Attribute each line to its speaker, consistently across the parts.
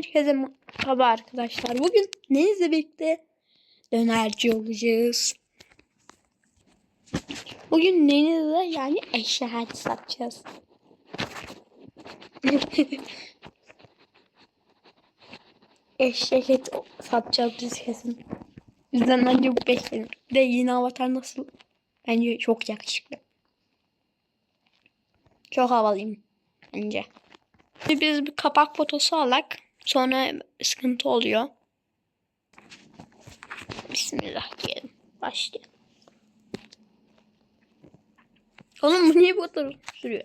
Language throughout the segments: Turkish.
Speaker 1: herkese merhaba arkadaşlar. Bugün Deniz'le birlikte dönerci olacağız. Bugün Deniz'le yani eşya satacağız. Eşek et satacağız biz kesin. Bizden bence bu beklenir. De yeni avatar nasıl? Bence çok yakışıklı. Çok havalıyım bence. Biz bir kapak fotosu alak. Sonra sıkıntı oluyor. Bismillah diyelim. Başlayalım. Oğlum bu niye bu kadar sürüyor?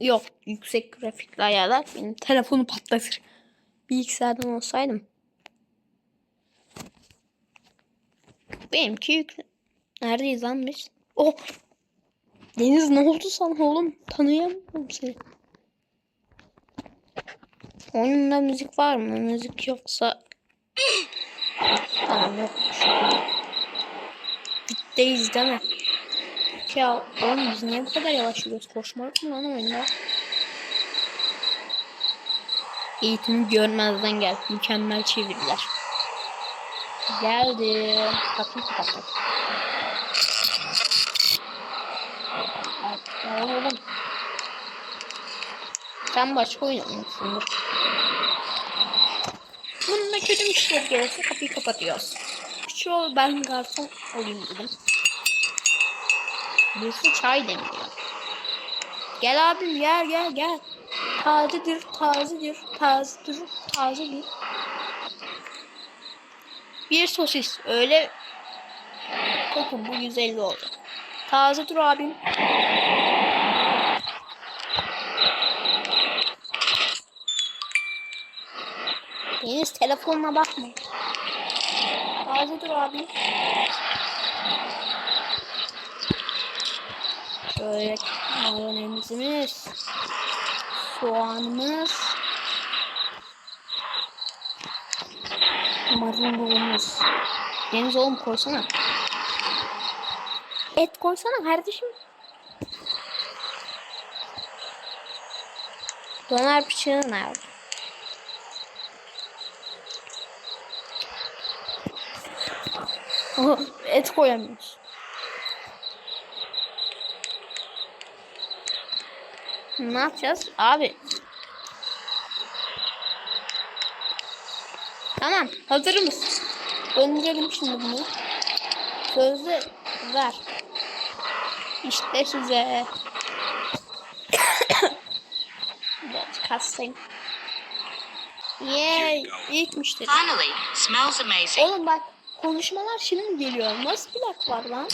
Speaker 1: Yok. Yüksek grafikli ayarlar benim telefonu patlatır. Bilgisayardan olsaydım. Benimki yükle. Neredeyiz lan biz? Oh! Deniz ne oldu sana oğlum? Tanıyamıyorum seni. Oyunda müzik var mı? Müzik yoksa... tamam yokmuş. Bitteyiz değil mi? Ya oğlum biz niye bu kadar yavaş yürüyoruz? Koşmak mı lan oyunda? Eğitimi görmezden gel. Mükemmel çeviriler. Geldi. Kapıyı kapattık. Tamam oğlum. Sen başka oyun oynuyorsundur. Bunun da kötü müşteri gelirse kapıyı kapatıyoruz. Şu ben garson olayım dedim. Birisi çay demliyor. Gel abim gel gel gel. Tazedir tazedir tazedir tazedir. Bir sosis öyle. Bakın bu 150 oldu. Taze dur abim. Deniz telefonuna bakma. Taze dur abi. Şöyle mayonezimiz. Soğanımız. Marulumuz. Deniz oğlum koysana. Et koysana kardeşim. Döner bıçağı nerede? Et koyamıyoruz. Ne yapacağız? Abi. Tamam. Hazır mısın? Döndürelim şimdi bunu. Sözü ver. İşte size. Biraz kastayım. Yay. İlk müşteri.
Speaker 2: Finally, smells amazing.
Speaker 1: Oğlum bak konuşmalar şimdi geliyor. Nasıl bir laf var lan?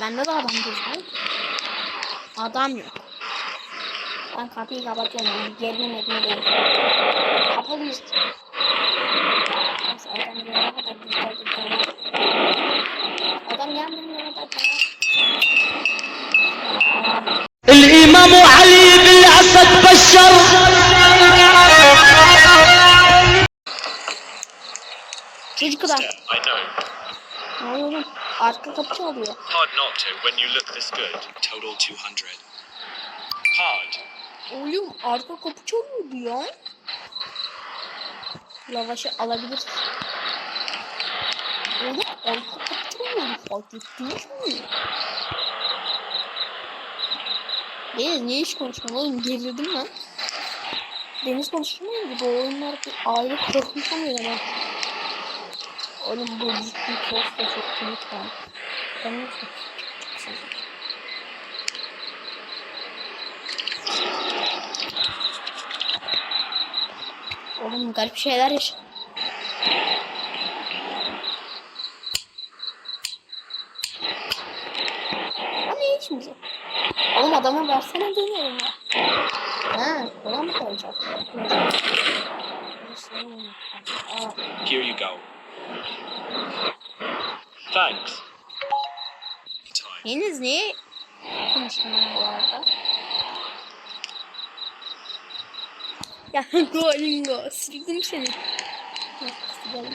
Speaker 1: Bende de adam gözüküyor. Adam yok. Ben kapıyı kapatıyorum. Gerilim edin Kapalı işte. Neyse adam gelene kadar biz de dükkanı. Adam gelmeyene kadar.
Speaker 3: الإمام علي بالأسد بشر
Speaker 1: Çocuklar.
Speaker 4: I know.
Speaker 1: Ne oluyor oğlum? Arka kapı çalıyor.
Speaker 4: Hard not to when you look this good. Total 200. Hard.
Speaker 1: Oğlum arka kapı çalıyordu ya. Lavaşı alabilirsin. Oğlum arka kapı çalıyordu fark ettiniz mi? Deniz niye hiç konuşmuyorsun oğlum gerildim lan. Deniz konuşmuyor mu? Bu oyunlar bir aile korkunç oluyor ama. Oğlum bu ciddi post da çok komik lan. Ben ne Oğlum garip şeyler yaşa. Hiç mi? Oğlum adamı versene dönüyorum ya. Ha, ona mı koyacak? Aa,
Speaker 4: Here you go. Thanks.
Speaker 1: Deniz niye konuşmuyor bu arada? Ya Duolingo sildim seni. Silelim.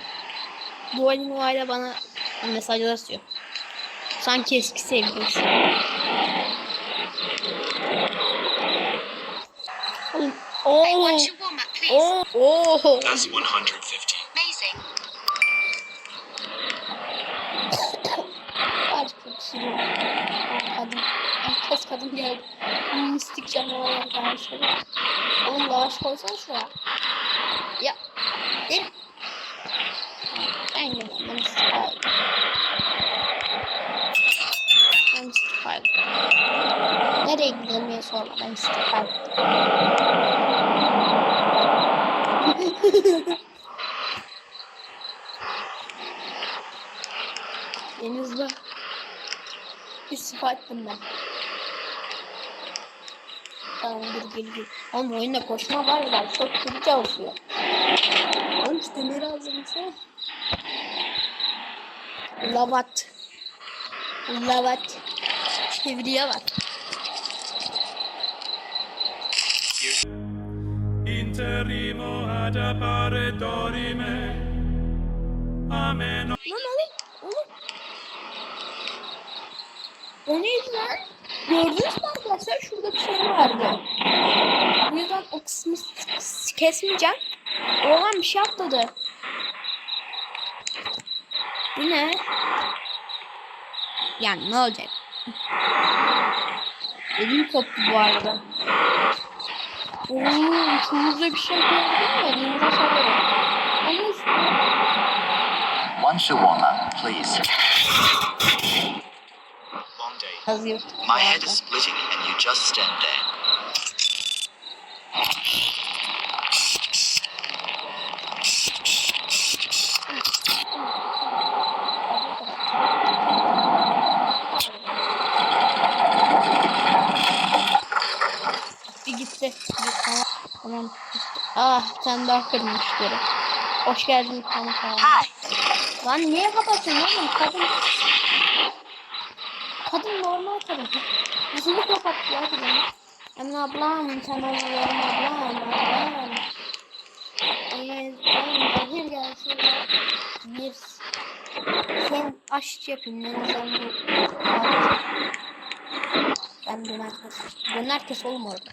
Speaker 1: Duolingo hala bana mesajlar atıyor. Sanki eski sevgilisi.
Speaker 2: Please?
Speaker 1: Oo. Oo.
Speaker 4: That's 150.
Speaker 2: Amazing.
Speaker 1: Bu. Kadın. Herkes kadın geldi. Mistik canavarlar karşıladı. Oğlum lavaş koysana şuraya. Ya. Değil mi? Ben gidiyorum. Ben istifa ediyorum. Ben istifa ediyorum. Nereye gidelim diye sorma. Ben istifa ediyorum. İstifa ettim ben. Tamam dur gel gel. Oğlum oyunda koşma var ya çok kötü çalışıyor. Oğlum şu demiri hazırlasana. Lavat. Lavat. Çeviriye bak.
Speaker 5: interrimo ad appare dorime. Amen.
Speaker 1: Lan oğlum. Oğlum. O neydi lan? Gördünüz mü arkadaşlar? Şurada bir şey vardı. Bu yüzden o kısmı kesmeyeceğim. Oğlan bir şey atladı. Bu ne? Yani ne olacak? Elim koptu bu arada. Oğlum şurada bir şey gördün mü? Elinize sorarım. Ama işte.
Speaker 6: One shawarma, please.
Speaker 1: Yazıyor.
Speaker 6: My head is splitting and you just stand there.
Speaker 1: Bir gitti. Bir, tamam. Tamam. Gitti. Ah sen daha kırmışları. Hoş geldin kanka.
Speaker 2: Hi.
Speaker 1: Lan niye kapatıyorsun oğlum? Kadın... Kadın normal kadın. Yüzünü kapat ya kadın. Emin ablam sen oluyorum ablam ablam. Emin ablam hazır gelsin. Bir sen aşçı yapayım. Ne sen bu Ben döner kes. Döner kes oğlum orada.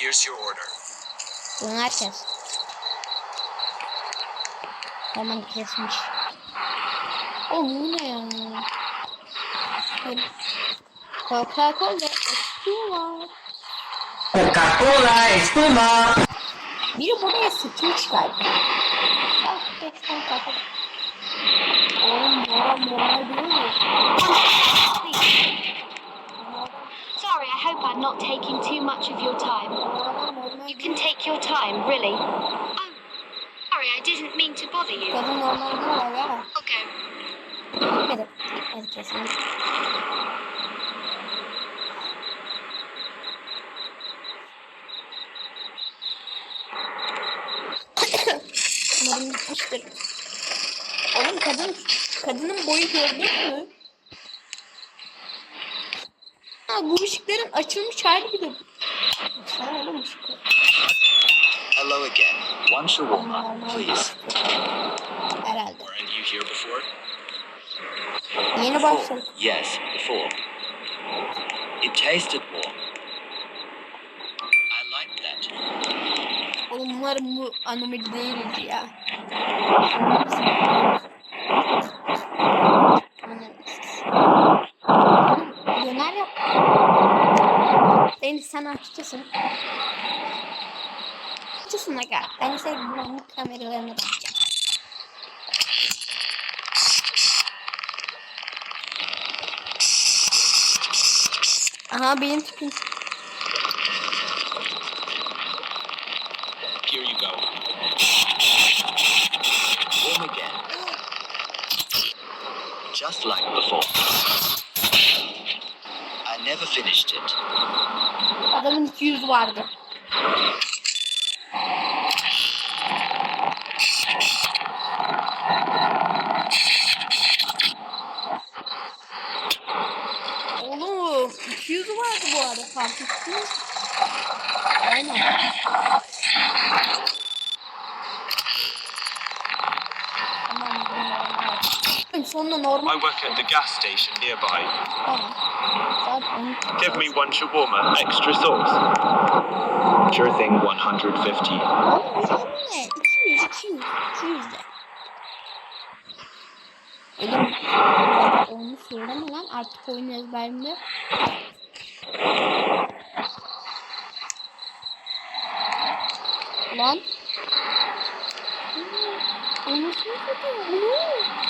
Speaker 4: Here's your order.
Speaker 1: Döner kes. Tamam kesmiş. Oğlum bu ne ya? Coca-Cola Espuma.
Speaker 3: Coca-Cola espuma.
Speaker 1: Biri buraya skin çıkardı. Ah, geçten kapat. Oğlum bu adam normal değil mi?
Speaker 7: Sorry, I hope I'm not taking too much of your time.
Speaker 1: Bu adam normal
Speaker 7: You can take your time, really. Oh, sorry, I didn't mean to bother you.
Speaker 1: Kadın normal değil ya.
Speaker 7: I'll go.
Speaker 1: Gitmedi. Gitmedi kesinlikle. Umarım gitmiştir. Oğlum kadın, kadının boyu gördün mü? Ha, bu ışıkların açılmış hali bir de. Baksana oğlum ışıklar.
Speaker 6: Hello again. One shawarma, please.
Speaker 1: Herhalde.
Speaker 4: Weren't you here before?
Speaker 1: Yeni başladık.
Speaker 6: Yes, before. It tasted warm. I liked that.
Speaker 1: Oğlum umarım bu anomali değildir ya. Döner yap. Deniz sen aşçısın. Aşçısın aga. Ben ise güvenlik kameralarına bakacağım. Aha benim tipim.
Speaker 4: Here you go.
Speaker 6: Warm again. Just like before. I never finished it.
Speaker 1: Adamın 200 vardı. Sonunda normal.
Speaker 4: I work at the gas station nearby.
Speaker 1: Tamam. Saat 12.
Speaker 4: Give me one shawarma, extra sauce. Sure thing, 150.
Speaker 1: Oğlum ne? 200, 200, 200 de. Oğlum onu söyleme lan artık oyun ezberimde. Lan. Anasını satayım.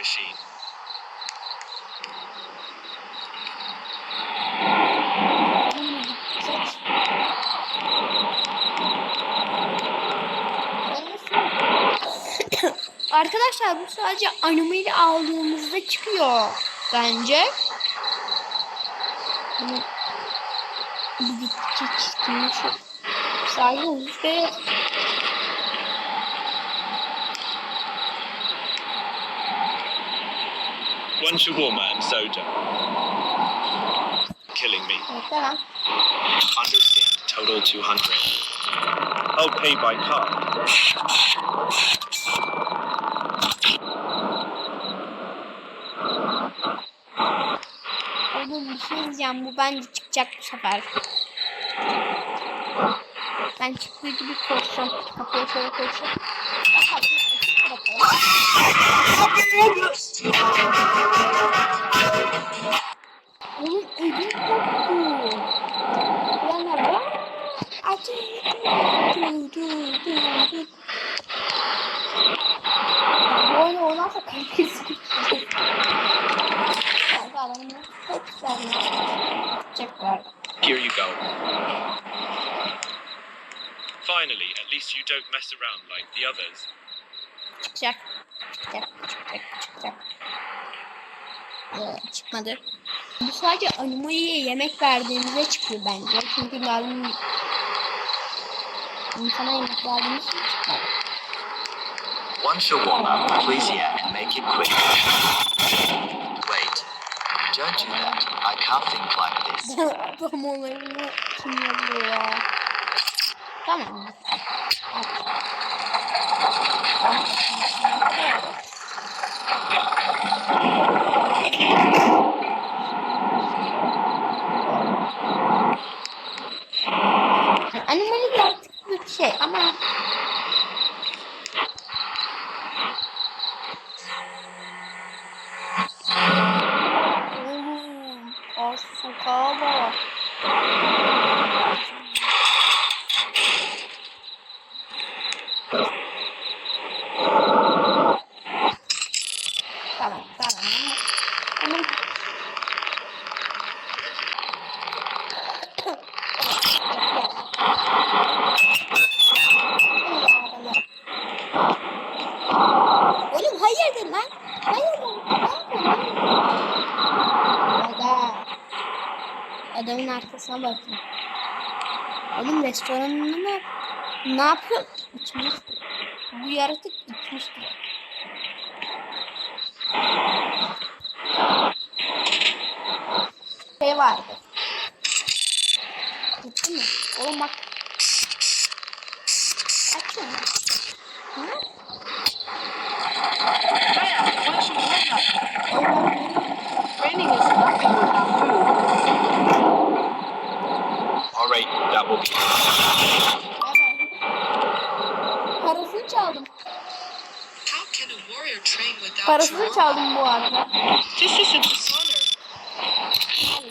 Speaker 4: Machine.
Speaker 1: Arkadaşlar bu sadece animeli aldığımızda çıkıyor bence. Bu gittikçe çirkinleşiyor. Sadece yüzde
Speaker 4: One shawarma and soda. Killing me.
Speaker 1: bekle lan.
Speaker 4: Understand. Total 200. I'll pay by card.
Speaker 1: Oğlum. Bu bence çıkacak bu sefer. Ben çıktığı gibi koşacağım. Kapıya şöyle koşacağım.
Speaker 4: Here you go. Finally, at least you don't mess around like the others.
Speaker 1: Çıkacak. Çıkmadı. Bu sadece animaliye yemek verdiğimizde çıkıyor bence. Çünkü lazım insana yemek verdiğimiz çıkmadı.
Speaker 6: One shawarma, please, yeah, and make it quick. Wait. Don't do that. I can't think like this.
Speaker 1: Adam olayını kim yazıyor ya? Tamam. Animali de artık bir şey ama Oğlum, az sokağa bak. Tamam, tamam. Tamam. Oğlum hayırdır lan? Hayırdır? Ne yapıyorsun? Aga. Bakın. Oğlum restoranında ne, ne yapıyor? İçmiş. Bu yaratık içmiştir. Şey vardı. Gitti mi? Oğlum bak. Parasını çaldım bu arada.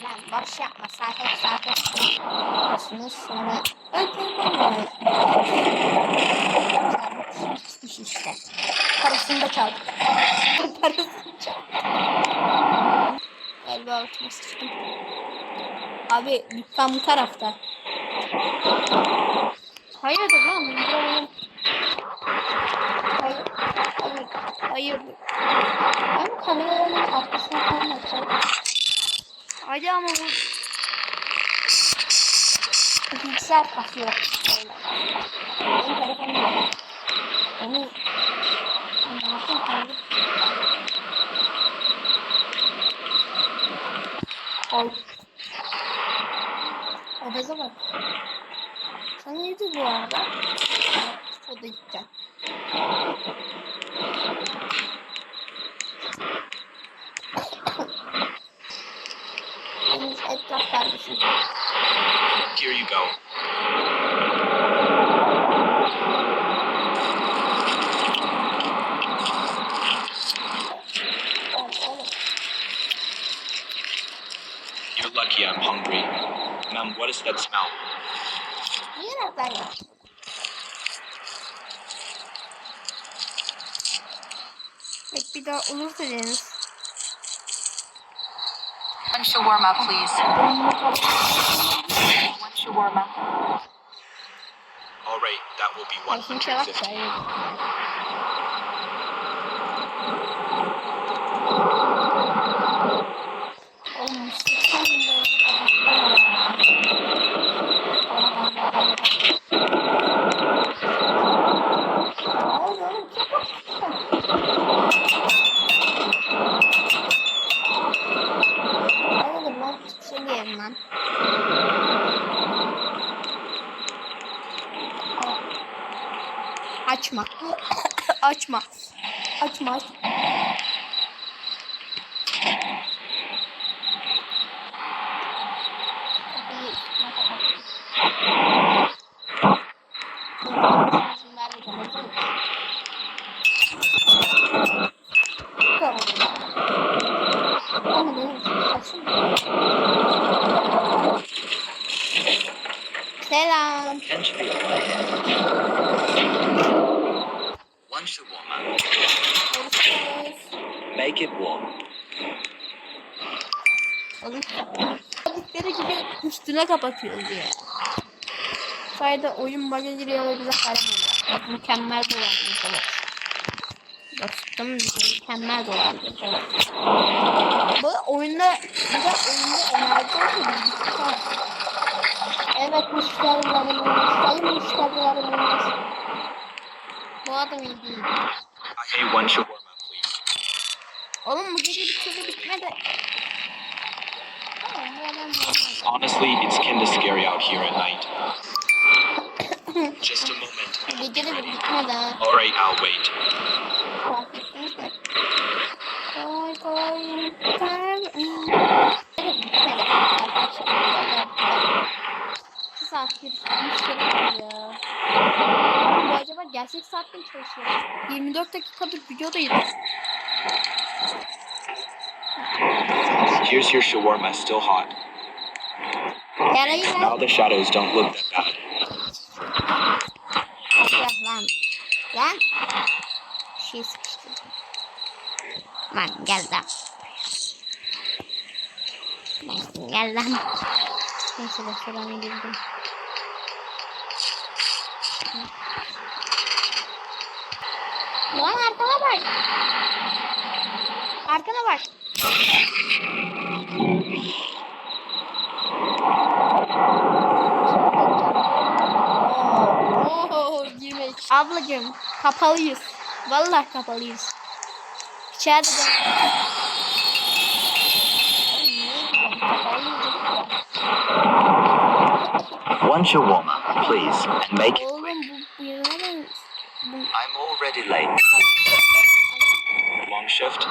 Speaker 1: Lan boş yapma. Sakin sakin. Parasını sonra ödemem. Çalmış işte. Parasını da çaldım. Parasını çaldım. Galiba altıma sıçtım. Abi dükkan bu tarafta. Hayırdır lan? Buraya Hayırdır? Ben kameranın arkasına kalmayacağım. Hadi ama bu bilgisayar kasıyor. Benim telefonum yok. Onu yapayım kanka? Oy. Odaza bak. Sen neydi bu arada? O da gideceğim.
Speaker 4: Here you go. You're lucky I'm hungry. Ma'am, what is that smell?
Speaker 1: Niye nereden yaptın? Pek bir daha olursa deniz.
Speaker 8: One shawarma, please. One shawarma.
Speaker 4: All right, that will be
Speaker 1: Ay şimdi cevap
Speaker 4: 150.
Speaker 1: ver. Oğlum sıçan böyle Oğlum çok Hayırdır lan şimdi yerim lan. Açma. açma. Açma. aç- Kapıyı üstüne kapat. İzin vermeyeceğim, hazır mısın? Tamam. Ama benim saçım Selam.
Speaker 6: Can be Shawarma.
Speaker 1: Görüşürüz.
Speaker 6: Make it warm.
Speaker 1: Oğlum Dedikleri gibi üstüne kapatıyoruz ya. Sayede oyun bug'a giriyor ve bize harap oluyor. Mükemmel dolandırıcı evet. Dostum mükemmel dolandırıcı evet. Bu oyunda bize oyunda enerji oluyor. Evet müşterilerimiz, sayın müşterilerimiz. Bu adam iyi değil.
Speaker 4: Hey, one shawarma, please.
Speaker 1: Oğlum bu gece bir türlü bitmedi. Tamam, bu adam normal.
Speaker 4: Honestly, it's kinda scary out here at night. Just a moment.
Speaker 1: Gece de bitmedi ha.
Speaker 4: All right, I'll wait.
Speaker 1: Fark ettiniz mi? Koy koy kar. Evet bitmedi. Arkadaşlar. İki saat bir müşteri var ya. Bu acaba gerçek saatte mi çalışıyor? 24 dakikadır videodayız.
Speaker 4: Here's your shawarma, still hot.
Speaker 1: Yarayı ver.
Speaker 4: Now the shadows don't look that bad.
Speaker 1: Allah lan. Lan. Bir şey sıkıştırdım. Lan gel lan. Lan gel lan. Neyse restorana girdim. Lan arkana bak. Arkana bak. Oo, girmek. Ablacığım kapalıyız. Vallahi kapalıyız. İçeride de... Ya.
Speaker 6: One shawarma, please, and make it.
Speaker 1: Oğlum bu birine ben... Bu...
Speaker 6: I'm already late.
Speaker 4: Long shift?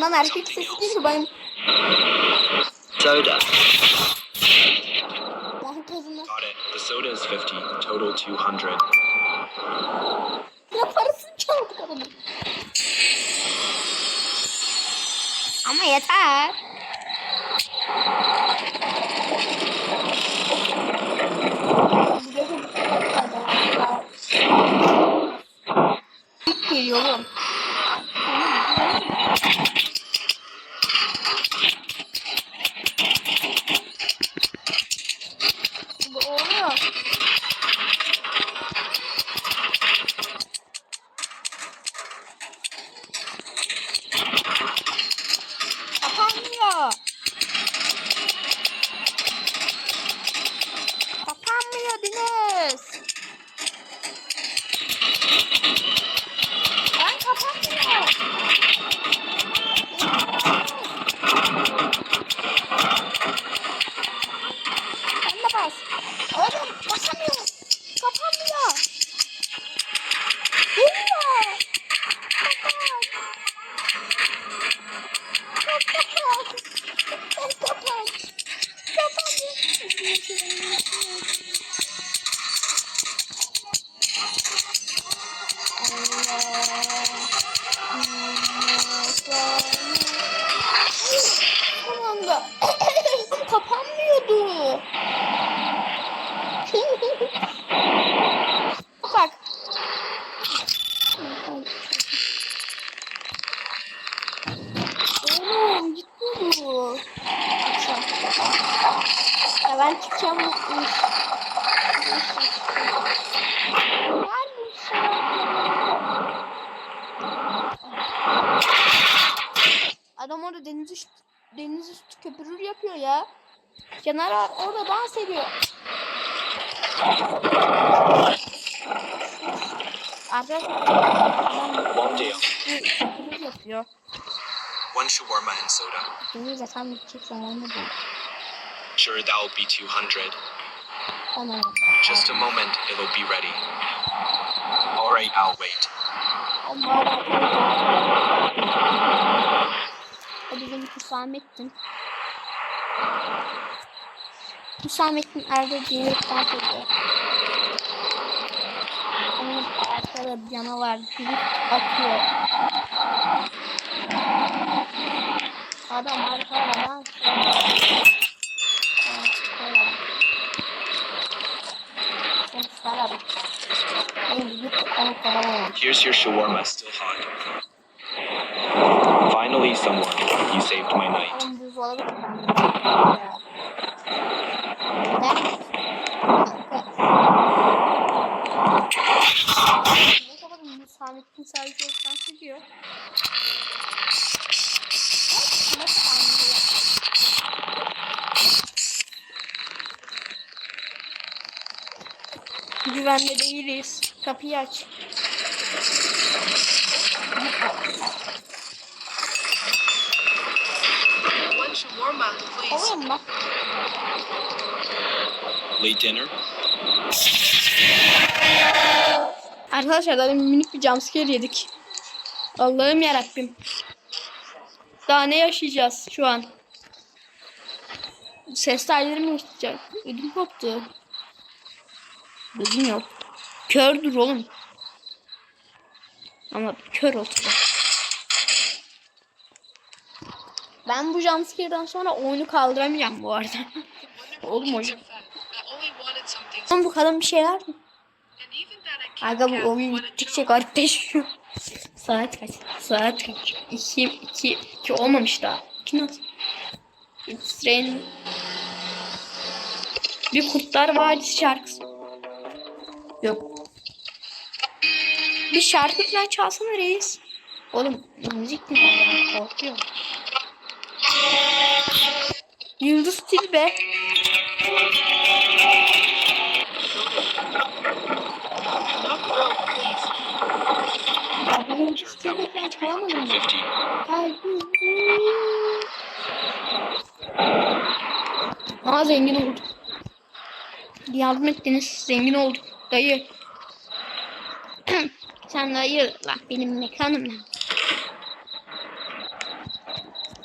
Speaker 1: Lan erkek sesi değil benim?
Speaker 6: Soda.
Speaker 4: Got it. The soda is 50, total 200.
Speaker 1: Ya parasını çaldık adamın. Ama yeter. İlk geliyor kapanmıyordu. Caner abi orada dans ediyor. Arkadaşlar adam
Speaker 6: Longdale.
Speaker 1: üstü köpürür yapıyor.
Speaker 6: One shawarma and soda.
Speaker 1: Deniz efendim gidecek zamanı bu.
Speaker 6: Sure, that will be 200.
Speaker 1: Tamam.
Speaker 6: Just a moment, it'll be ready. Alright, I'll wait.
Speaker 1: O bizim Hüsamettin. Hüsamettin Erdo diye bir dans ediyor. Onun arkada bir canavar gülüp atıyor. Adam arkada dans ediyor. Evet, şöyle bak. Sonuçlara bak. Benim büyük onu kovalamam.
Speaker 6: Here's your shawarma, still hot. Finally, someone. You saved my night.
Speaker 1: Oğlum buzdolabı kapandı. Ne? Ne kadar Hüsamettin sadece. Nasıl anlıyor? Güvende değiliz. Kapıyı aç. Olur mu?
Speaker 6: Late dinner?
Speaker 1: Arkadaşlar daha minik bir jumpscare yedik. Allah'ım yarabbim. Daha ne yaşayacağız şu an? Ses telleri mi yaşayacak? Ödüm koptu. Ödüm yok. Kördür oğlum. Ama kör olsun. Ben bu jumpscare'dan sonra oyunu kaldıramayacağım bu arada. oğlum
Speaker 2: something.
Speaker 1: Oğlum bu kadın bir şeyler mi?
Speaker 2: And even that I can't
Speaker 1: Aga bu oyun gittikçe garipleşiyor. Saat kaç? Saat kaç? 2, 2, 2 olmamış daha. 2 nasıl? It's raining. Bir Kurtlar Vadisi şarkısı. Yok. Bir şarkı falan çalsana reis. Oğlum müzik mi? Korkuyorum. Yıldız Tilbe. Ya Tilbe falan çalamadın mı?
Speaker 6: 50.
Speaker 1: Kalbim. Aa zengin olduk. Yardım ettiniz. Zengin olduk. Dayı. Sen dayı la benim mekanım.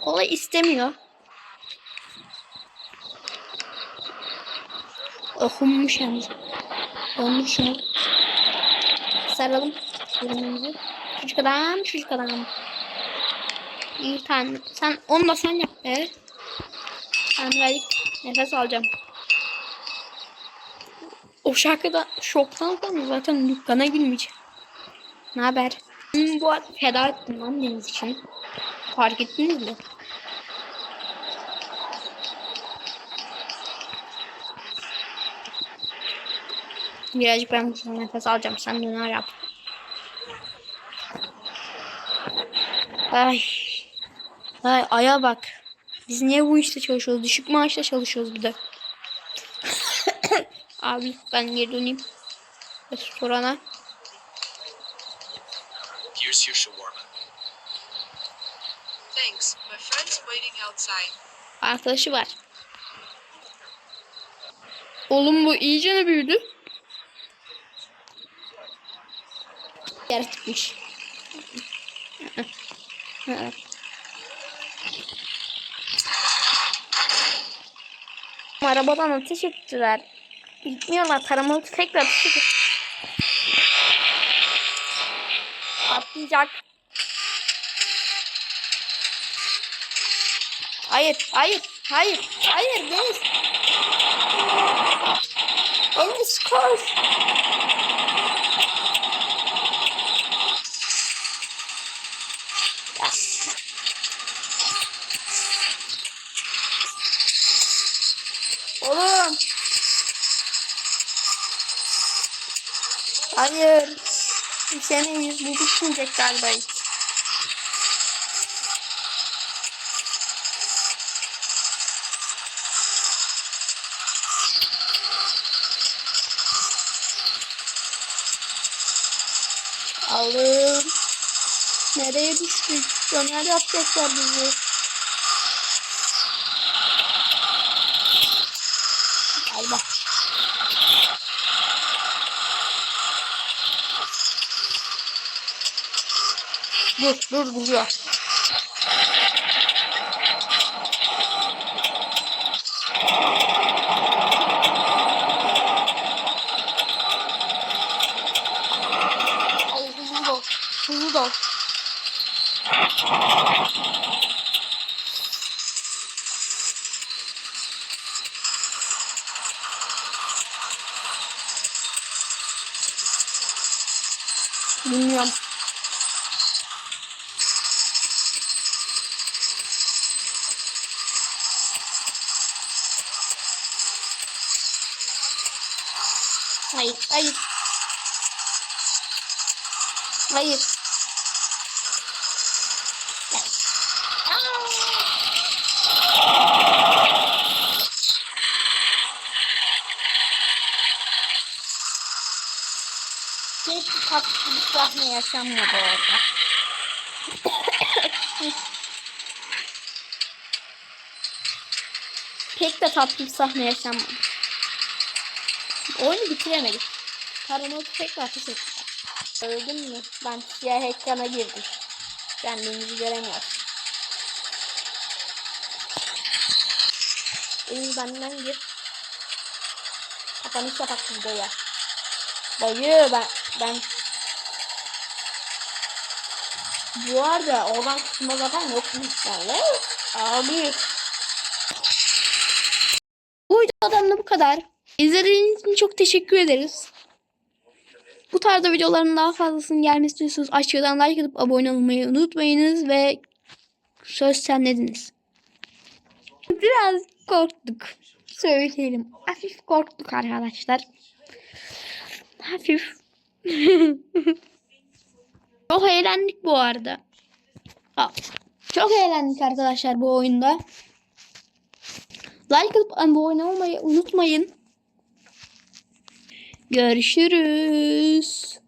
Speaker 1: Kola istemiyor. Okunmuş yalnız. Olmuş şunu. Saralım. Ürünümüzü. Çocuk adam, çocuk adam. İyi tane. Sen onu da sen yap be. Ben birazcık nefes alacağım. O şarkıda şoktan sonra zaten dükkana girmeyeceğim. Ne haber? Hmm, bu arada feda ettim lan deniz için. Fark ettiniz mi? Birazcık ben nefes alacağım. Sen döner yap. Ay. Ay aya bak. Biz niye bu işte çalışıyoruz? Düşük maaşla çalışıyoruz bir de. Abi ben geri döneyim. Restorana.
Speaker 6: Here's your shawarma.
Speaker 2: Thanks. My friend's waiting outside.
Speaker 1: Arkadaşı var. Oğlum bu iyice ne büyüdü? Yaratıkmış. Arabadan ateş ettiler. Gitmiyorlar. Taramalı tüfekle ateş ediyor. Patlayacak. Hayır, hayır. Hayır. Hayır Deniz. Deniz koş. Oğlum. Hayır. Senin yüz bitmeyecek galiba hiç. Allah'ım. Nereye düştük? Döner yapacaklar bizi. Galiba. Dur, dur. Ay, hızlı. Bilmiyorum. Hayır, hayır. Keşke tatlı bir sahne yaşanmadı orada. Pek de tatlı bir sahne yaşanmadı. Oyunu bitiremedik. Paranoid tekrar ateş ettiler. Öldün mü? Ben siyah ekrana girdim. Kendimizi göremiyoruz. İyi benden gir. Kapanış yapak videoya. Dayı ben ben bu arada oradan kısma zaten yok yani. Abi. Bu videodan da bu kadar. İzlediğiniz için çok teşekkür ederiz. Bu tarzda videoların daha fazlasının gelmesi istiyorsanız aşağıdan like atıp abone olmayı unutmayınız ve söz senlediniz. Biraz korktuk. Söyleyelim. Hafif korktuk arkadaşlar. Hafif. çok eğlendik bu arada. Çok eğlendik arkadaşlar bu oyunda. Like atıp abone olmayı unutmayın. Görüşürüz.